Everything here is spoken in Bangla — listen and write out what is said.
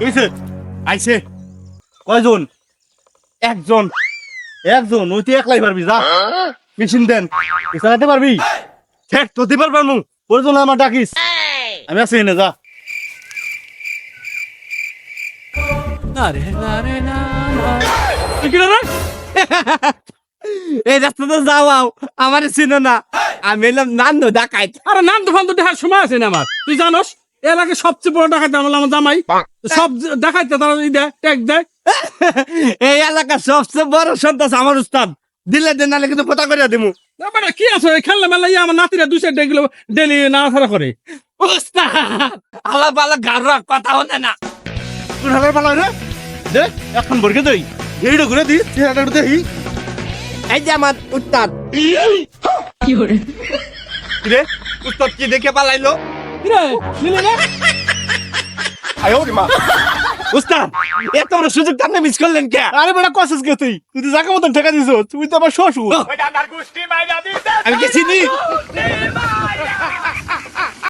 কইছে আইছে। কয়জন? একজন। একজন ওই তুই একলাই পারবি যা। মেশিন দেন। চালাতে পারবি? ঠেক তো দিবার পারব। ওর জন্য আমার ডাকিস। আমি আছি এনে যা। এই রাস্তা তো যাও আমার চিনো না। আমি এলাম নান্দ ডাকাইত। আরে নাম তো ফান তো দেখার সময় আছে না আমার। তুই জানোস? আগে সবচেয়ে বড় ডাকাইতে আমার আমার জামাই। সব দেখাইতে তারা ই দেয় ট্যাগ দেয়। এই এলাকার সবচেয়ে বড় সন্তাস আমার উস্তাদ। দিলে দেন নালে কিন্তু পোতা করে দিমু। ব্যাপারটা কি আছে? খেলনা মেলা ইয়ে আমার নাতিরা দুই সাইড এগুলো ডেলি নাড়াছাড়া করে। উস্তাদ আলা পালা গাররা কথা হতে না। তুই ঢাকার পালা রে। দে এখন বরকে দেই এইটা ঘুরে দিই চেহারাটা দেখি। এই যে আমার উস্তাদ। রে উস্তাদ কি দেখে পালাইলো? কি রে মিলে না। আয়ো রে মা। উস্তাদ এত বড় সুযোগ আপনি মিস করলেন কে? আরে বেটা কসেস কে তুই? তুই তো জায়গা মতন ঠেকা দিছ তুই তো আমার শ্বশুর। আমি কি চিনি?